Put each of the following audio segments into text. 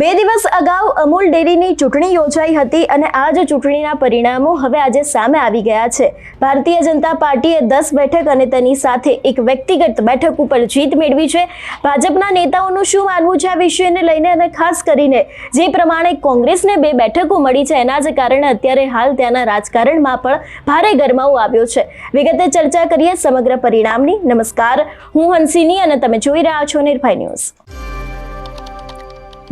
બે દિવસ અગાઉ અમૂલ ડેરીની ચૂંટણી યોજાઈ હતી અને આ જ ચૂંટણીના પરિણામો હવે આજે સામે આવી ગયા છે. ભારતીય જનતા પાર્ટીએ દસ બેઠક અને તેની સાથે એક વ્યક્તિગત બેઠક ઉપર જીત મેળવી છે. ભાજપના નેતાઓનું શું માનવું છે આ વિષયને લઈને અને ખાસ કરીને જે પ્રમાણે કોંગ્રેસને બે બેઠકો મળી છે એના જ કારણે અત્યારે હાલ ત્યાંના રાજકારણમાં પણ ભારે ગરમાવો આવ્યો છે. વિગતે ચર્ચા કરીએ સમગ્ર પરિણામની. નમસ્કાર, હું હંસિની અને તમે જોઈ રહ્યા છો નિર્ભય ન્યૂઝ.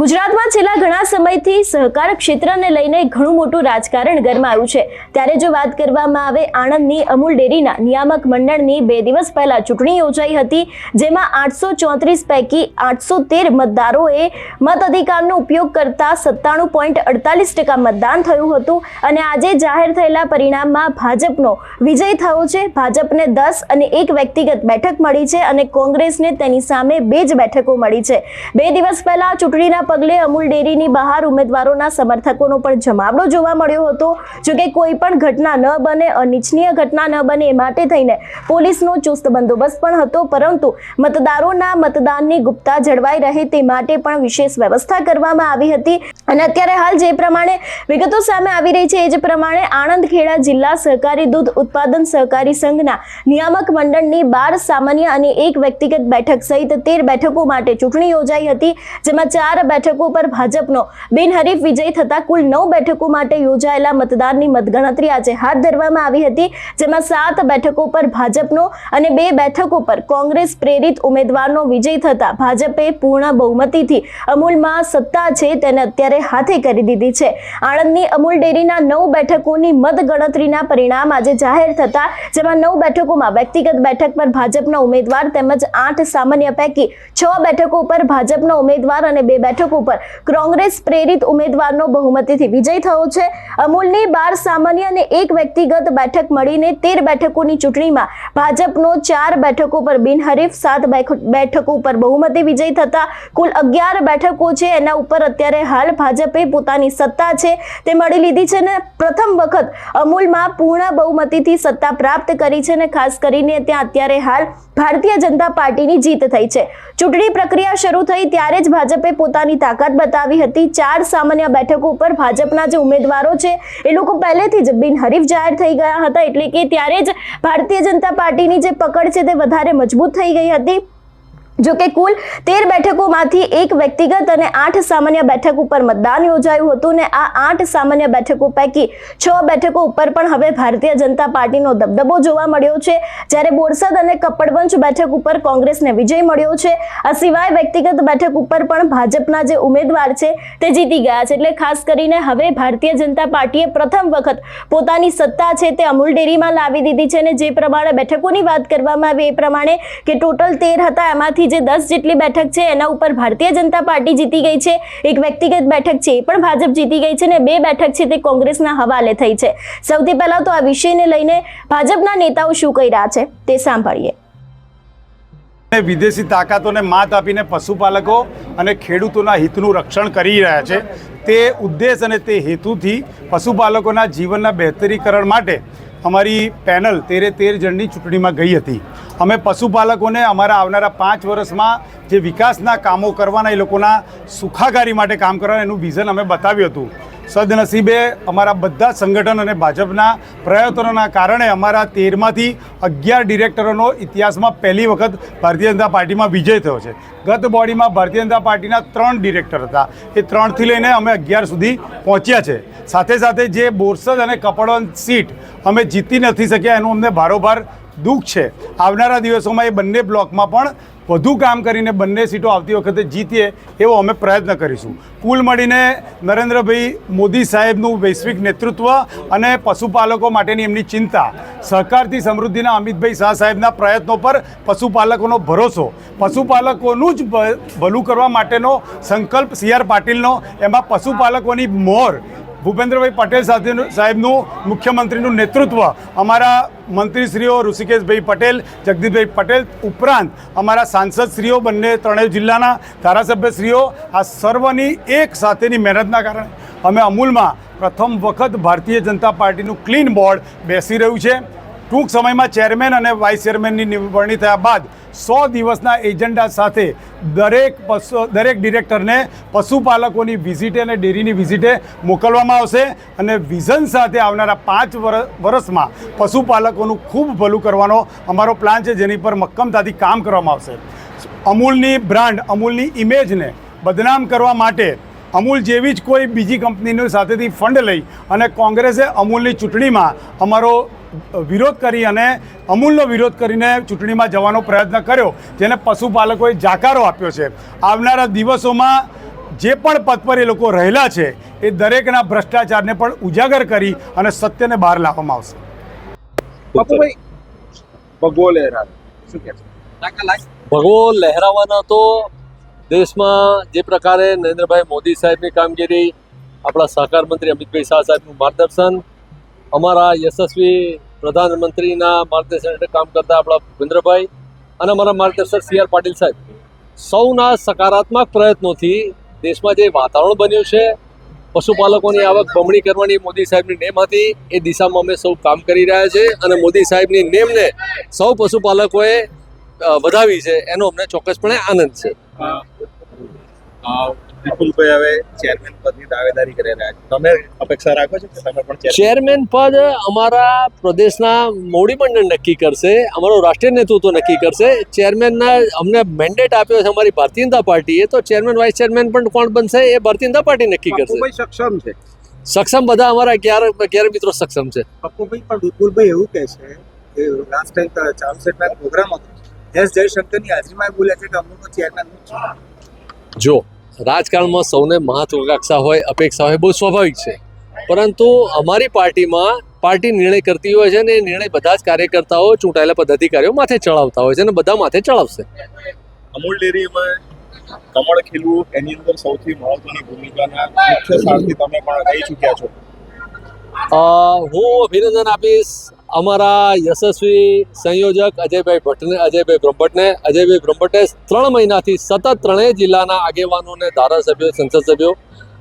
ગુજરાતમાં છેલ્લા ઘણા સમયથી સહકાર ક્ષેત્રને લઈને ઘણું મોટું રાજકારણ ગરમાયું છે. ત્યારે જો વાત કરવામાં આવે, આણંદની અમૂલ ડેરીના નિયામક મંડળની બે દિવસ પહેલા ચૂંટણી યોજાઈ હતી, જેમાં આઠસો ચોત્રીસ પૈકી આઠસો તેર મતદારોએ મત અધિકારનો ઉપયોગ કરતા સત્તાણું પોઈન્ટ અડતાલીસ ટકા મતદાન થયું હતું અને આજે જાહેર થયેલા પરિણામમાં ભાજપનો વિજય થયો છે. ભાજપને દસ અને એક વ્યક્તિગત બેઠક મળી છે અને કોંગ્રેસને તેની સામે બે જ બેઠકો મળી છે. બે દિવસ પહેલા ચૂંટણીના પગલે અમૂલ ડેરીની બહાર ઉમેદવારોના સમર્થકોનો પણ જમાવડો જોવા મળ્યો હતો. જોકે કોઈ પણ ઘટના ન બને, અનિચ્છનીય ઘટના ન બને એ માટે થઈને પોલીસનો ચુસ્ત બંદોબસ્ત પણ હતો. પરંતુ મતદારોના મતદાનની ગુપ્તા જળવાઈ રહે તે માટે પણ વિશેષ વ્યવસ્થા કરવામાં આવી હતી. અને અત્યારે હાલ જે પ્રમાણે વિગતો સામે આવી રહી છે, એ જ પ્રમાણે આણંદ ખેડા જિલ્લા સહકારી દૂધ ઉત્પાદન સહકારી સંઘના નિયામક મંડળની બાર સામાન્ય અને એક વ્યક્તિગત બેઠક સહિત તેર બેઠકો માટે ચૂંટણી યોજાઈ હતી, જેમાં ચાર બેઠકો પર ભાજપનો બિનહરીફ વિજય થતા કુલ નવ બેઠકો માટે યોજાયેલા મતદાનની મતગણતરી આજે હાથ ધરવામાં આવી હતી, જેમાં સાત બેઠકો પર ભાજપનો અને બે બેઠકો પર કોંગ્રેસ પ્રેરિત ઉમેદવારનો વિજય થતા ભાજપે પૂર્ણ બહુમતીથી અમૂલમાં સત્તા છે તેને અત્યારે હાથે કરી દીધી છે. આણંદની અમૂલ ડેરીના નવ બેઠકોની મતગણતરીના પરિણામ આજે જાહેર થતા, જેમાં નવ બેઠકોમાં વ્યક્તિગત બેઠક પર ભાજપના ઉમેદવાર તેમજ આઠ સામાન્ય પૈકી છ બેઠકો પર ભાજપનો ઉમેદવાર અને બે બેઠકો પર કોંગ્રેસ પ્રેરિત ઉમેદવારનો બહુમતીથી વિજય થયો છે. અમૂલની બાર સામાન્ય અને એક વ્યક્તિગત બેઠક મળીને તેર બેઠકોની ચૂંટણીમાં ભાજપનો ચાર બેઠકો પર બિનહરીફ, સાત બેઠકો ઉપર બહુમતી વિજય થતા કુલ અગિયાર બેઠકો છે. એના ઉપર અત્યારે હાલ ભાજપે પોતાની સત્તા છે. તે મળી લીધી છે ને પ્રથમ વખત અમૂલમાં પૂર્ણ બહુમતીથી સત્તા પ્રાપ્ત કરી છે ને ખાસ કરીને ત્યાં અત્યારે હાલ ભારતીય જનતા પાર્ટીની જીત થઈ છે. ચૂંટણી પ્રક્રિયા શરૂ થઈ ત્યારે જ ભાજપે પોતાની તાકાત બતાવી હતી. ચાર સામાન્ય બેઠકો ઉપર ભાજપના જે ઉમેદવારો છે, એ લોકો પહેલેથી જ બિનહરીફ જાહેર થઈ ગયા હતા. એટલે કે ત્યારે જ ભારતીય જનતા પાર્ટીની જે પકડ છે, તે વધારે મજબૂત થઈ ગઈ હતી. જો કે કુલ તેર બેઠકોમાંથી એક વ્યક્તિગત અને આઠ સામાન્ય બેઠક ઉપર મતદાન યોજાયું હતું ને આ આઠ સામાન્ય બેઠકો પૈકી છ બેઠકો ઉપર પણ હવે ભારતીય જનતા પાર્ટીનો દબદબો જોવા મળ્યો છે. જ્યારે બોરસદ અને કપડવંજ બેઠક ઉપર કોંગ્રેસને વિજય મળ્યો છે. આ સિવાય વ્યક્તિગત બેઠક ઉપર પણ ભાજપના જે ઉમેદવાર છે તે જીતી ગયા છે. એટલે ખાસ કરીને હવે ભારતીય જનતા પાર્ટીએ પ્રથમ વખત પોતાની સત્તા છે તે અમૂલ ડેરીમાં લાવી દીધી છે અને જે પ્રમાણે બેઠકોની વાત કરવામાં આવી એ પ્રમાણે કે ટોટલ તેર હતા, એમાંથી જે દસ જેટલી બેઠક છે, એના ઉપર ભારતીય જનતા પાર્ટી જીતી ગઈ છે. એક વ્યક્તિગત બેઠક છે, એ પણ ભાજપ જીતી ગઈ છે ને બે બેઠક છે તે કોંગ્રેસના હવાલે થઈ છે. સૌથી પહેલા તો આ વિષયને લઈને ભાજપના નેતાઓ શું કહી રહ્યા છે તે સાંભળીએ. વિદેશી તાકાતોને માત આપીને પશુપાલકો અને ખેડૂતોના હિતનું રક્ષણ કરી રહ્યા છે. તે ઉદ્દેશ અને તે હેતુથી પશુપાલકોના જીવનના બહેતરીકરણ માટે અમારી પેનલ તેરે તેર જણની ચૂંટણીમાં ગઈ હતી. અમે પશુપાલકોને અમારા આવનારા પાંચ વર્ષમાં જે વિકાસના કામો કરવાના એ લોકોના સુખાકારી માટે કામ કરવાના એનું વિઝન અમે બતાવ્યું હતું. સદનસીબે અમારા બધા સંગઠન અને ભાજપના પ્રયત્નોના કારણે અમારા તેરમાંથી અગિયાર ડિરેક્ટરોનો ઇતિહાસમાં પહેલી વખત ભારતીય જનતા પાર્ટીમાં વિજય થયો છે. ગત બોડીમાં ભારતીય જનતા પાર્ટીના ત્રણ ડિરેક્ટર હતા. એ ત્રણથી લઈને અમે અગિયાર સુધી પહોંચ્યા છે. સાથે સાથે જે બોરસદ અને કપડવંત સીટ અમે જીતી નથી શક્યા એનું અમને ભારોભાર દુઃખ છે. આવનારા દિવસોમાં એ બંને બ્લોકમાં પણ વધુ કામ કરીને બંને સીટો આવતી વખતે જીતીએ એવો અમે પ્રયત્ન કરીશું. કુલ મળીને નરેન્દ્રભાઈ મોદી સાહેબનું વૈશ્વિક નેતૃત્વ અને પશુપાલકો માટેની એમની ચિંતા, સહકારથી સમૃદ્ધિના અમિતભાઈ શાહ સાહેબના પ્રયત્નો પર પશુપાલકોનો ભરોસો, પશુપાલકોનું જ ભલું કરવા માટેનો સંકલ્પ સી આર પાટીલનો, એમાં પશુપાલકોની મોર ભૂપેન્દ્રભાઈ પટેલ સાથેનું સાહેબનું મુખ્યમંત્રીનું નેતૃત્વ અમારા મંત્રીશ્રીઓ ઋષિકેશભાઈ પટેલ, જગદીશભાઈ પટેલ ઉપરાંત અમારા સાંસદશ્રીઓ, બંને ત્રણેય જિલ્લાના ધારાસભ્યશ્રીઓ આ સર્વની એક સાથેની મહેનતના કારણે અમે અમૂલમાં પ્રથમ વખત ભારતીય જનતા પાર્ટીનું ક્લીન બોર્ડ બેસી રહ્યું છે. ટૂંક સમયમાં ચેરમેન અને વાઇસ ચેરમેનની નિવડણી થયા બાદ સો દિવસના એજન્ડા સાથે દરેક પશુ દરેક ડિરેક્ટરને પશુપાલકોની વિઝિટે અને ડેરીની વિઝિટે મોકલવામાં આવશે અને વિઝન સાથે આવનારા પાંચ વર- વર્ષમાં પશુપાલકોનું ખૂબ ભલું કરવાનો અમારો પ્લાન છે, જેની પર મક્કમતાથી કામ કરવામાં આવશે. અમૂલની બ્રાન્ડ, અમૂલની ઇમેજને બદનામ કરવા માટે અમૂલ જેવી જ કોઈ બીજી કંપનીની સાથેથી ફંડ લઈ અને કોંગ્રેસે અમૂલની ચૂંટણીમાં અમારો વિરોધ કરી અને અમૂલનો વિરોધ કરીને ચૂંટણીમાં જવાનો પ્રયત્ન કર્યો જેને પશુપાલકોએ જાકારો આપ્યો છે. આવનારા દિવસોમાં જે પણ પદ પર એ લોકો રહેલા છે એ દરેકના ભ્રષ્ટાચારને પણ ઉજાગર કરી અને સત્યને બહાર લાવવામાં આવશે. ભગવો લહેરા શું કે છે? ભગવો લહેરાવાના તો દેશમાં જે પ્રકારે નરેન્દ્રભાઈ મોદી સાહેબની કામગીરી આપણા સહકાર મંત્રી અમિતભાઈ શાહ સાહેબનું માર્ગદર્શન અમારા યશસ્વી પ્રધાનમંત્રીના માર્ગદર્શન હેઠળ કામ કરતા આપણા ભૂપેન્દ્રભાઈ અને અમારા માર્ગદર્શક સી આર પાટીલ સાહેબ. સૌના સકારાત્મક પ્રયત્નોથી દેશમાં જે વાતાવરણ બન્યું છે, પશુપાલકોની આવક બમણી કરવાની મોદી સાહેબની નેમ હતી, એ દિશામાં અમે સૌ કામ કરી રહ્યા છે અને મોદી સાહેબની નેમને સૌ પશુપાલકોએ વધાવી છે, એનો અમને ચોક્કસપણે આનંદ છે. વિપુલભાઈ હવે ચેરમેન પદની દાવેદારી કરી રહ્યા છે. તમે અપેક્ષા રાખો છો કે તમે પણ ચેરમેન પદ અમારા પ્રદેશના મોડી મંડળ નક્કી કરશે અમારું રાષ્ટ્રીય નેતૃત્વ નક્કી કરશે. ચેરમેનના અમને મેન્ડેટ આપ્યો છે અમારી ભારતીય જનતા પાર્ટીએ તો ચેરમેન વાઇસ ચેરમેન પણ કોણ બનશે એ ભારતીય જનતા પાર્ટી નક્કી કરશે. સક્ષમ છે. સક્ષમ બધા અમારા ક્યારે ક્યારે મિત્રો સક્ષમ છે. પપ્પુભાઈ પણ વિપુલભાઈ એવું કહે છે કે લાસ્ટ ટાઈમ ચાલુ સેટના પ્રોગ્રામ હતો. એસ જયશંકરની હાજરીમાં બોલ્યા છે કે અમુક ચેરમેન જો રાજકારણમાં સૌને મહત્વાકાંક્ષા હોય, અપેક્ષા હોય, બહુ સ્વાભાવિક છે. પરંતુ અમારી પાર્ટીમાં પાર્ટી નિર્ણય કરતી હોય છે ને એ નિર્ણય બધા જ કાર્યકર્તાઓ ચૂંટાયેલા પદાધિકારીઓ માથે ચડાવતા હોય છે અને બધા માથે ચડાવશે. અમૂલ ડેરીમાં કમળ ખીલવું એની અંદર સૌથી મહત્વની ભૂમિકાના મુખ્ય સારથી તમે પણ રહી ચૂક્યા છો. હું અભિનંદન આપીશ અમારા યશસ્વી સંયોજક અજયભાઈ ભટ્ટને અજયભાઈ બ્રહ્મભટ્ટને અજયભાઈ બ્રહ્મભટ્ટે ત્રણ મહિનાથી સતત ત્રણેય જિલ્લાના આગેવાનોને ધારાસભ્યો સંસદ સભ્યો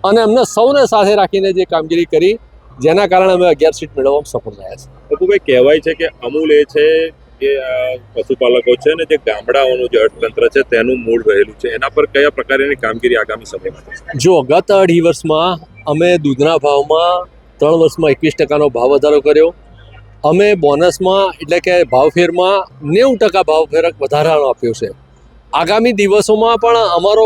અને એમને સૌને સાથે રાખીને જે કામગીરી કરી જેના કારણે અમે અગિયાર સીટ મેળવવામાં સફળ રહ્યા છે ભાઈ કહેવાય છે કે અમૂલ એ છે કે પશુપાલકો છે ને જે ગામડાઓનું જે અર્થતંત્ર છે તેનું મૂળ રહેલું છે. એના પર કયા પ્રકારની કામગીરી આગામી સમયમાં જો ગત અઢી વર્ષમાં અમે દૂધના ભાવમાં ત્રણ વર્ષમાં એકવીસ ટકાનો ભાવ વધારો કર્યો. અમે બોનસમાં એટલે કે ભાવફેરમાં નેવું ટકા ભાવફેરક વધારાનો આપ્યો છે. આગામી દિવસોમાં પણ અમારો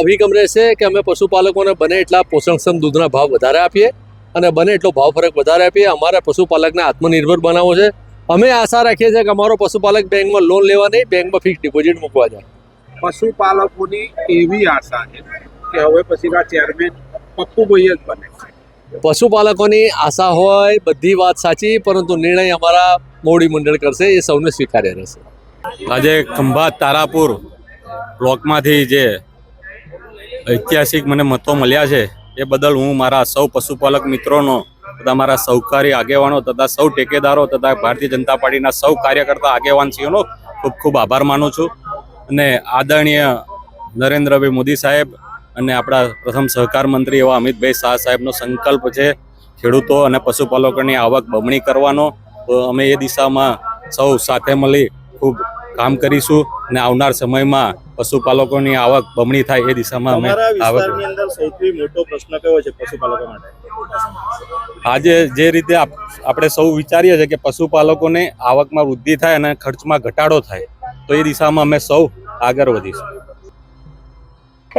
અભિગમ રહેશે કે અમે પશુપાલકોને બને એટલા પોષણક્ષમ દૂધના ભાવ વધારે આપીએ અને બને એટલો ભાવ ફરક વધારે આપીએ. અમારે પશુપાલકને આત્મનિર્ભર બનાવવો છે. અમે આશા રાખીએ છીએ કે અમારો પશુપાલક બેંકમાં લોન લેવા નહીં, બેંકમાં ફિક્સ ડિપોઝિટ મૂકવા જાય. પશુપાલકોની એવી આશા છે કે હવે પછીના ચેરમેન પપ્પુભાઈ જ બને. પશુપાલકોની આશા હોય, બધી વાત સાચી, પરંતુ નિર્ણય અમારા મોવડી મંડળ કરશે, એ સૌને સ્વીકાર્ય રહેશે. આજે ખંભાત તારાપુર બ્લોકમાંથી જે ઐતિહાસિક મને મતો મળ્યા છે, એ બદલ હું મારા સૌ પશુપાલક મિત્રોનો તથા મારા સહકારી આગેવાનો તથા સૌ ટેકેદારો તથા ભારતીય જનતા પાર્ટીના સૌ કાર્યકર્તા આગેવાનશ્રીઓનો ખૂબ ખૂબ આભાર માનું છું. અને આદરણીય નરેન્દ્રભાઈ મોદી સાહેબ અને આપણા પ્રથમ સહકાર મંત્રી એવા અમિતભાઈ શાહ સાહેબનો સંકલ્પ છે ખેડૂતો અને પશુપાલકોની આવક બમણી કરવાનો. તો અમે એ દિશામાં સૌ સાથે મળી ખૂબ કામ કરીશું અને આવનાર સમયમાં પશુપાલકોની આવક બમણી થાય એ દિશામાં અમે આવક અંદર સૌથી મોટો પ્રશ્ન કયો છે પશુપાલકો માટે? આજે જે રીતે આપણે સૌ વિચારીએ છીએ કે પશુપાલકોને આવકમાં વૃદ્ધિ થાય અને ખર્ચમાં ઘટાડો થાય તો એ દિશામાં અમે સૌ આગળ વધીશું.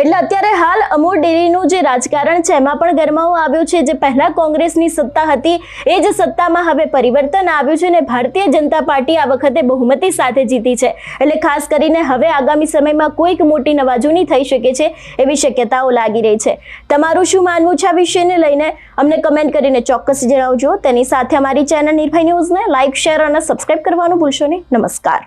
એટલે અત્યારે હાલ અમૂલ ડેરીનું જે રાજકારણ છે, એમાં પણ ગરમાવો આવ્યો છે. જે પહેલા કોંગ્રેસની સત્તા હતી, એ જ સત્તામાં હવે પરિવર્તન આવ્યું છે અને ભારતીય જનતા પાર્ટી આ વખતે બહુમતી સાથે જીતી છે. એટલે ખાસ કરીને હવે આગામી સમયમાં કોઈક મોટી નવાજૂની થઈ શકે છે, એવી શક્યતાઓ લાગી રહી છે. તમારું શું માનવું છે આ વિષયને લઈને? અમને કમેન્ટ કરીને ચોક્કસ જણાવજો. તેની સાથે અમારી ચેનલ નિર્ભય ન્યૂઝને લાઇક શેર અને સબસ્ક્રાઇબ કરવાનું ભૂલશો નહીં. નમસ્કાર.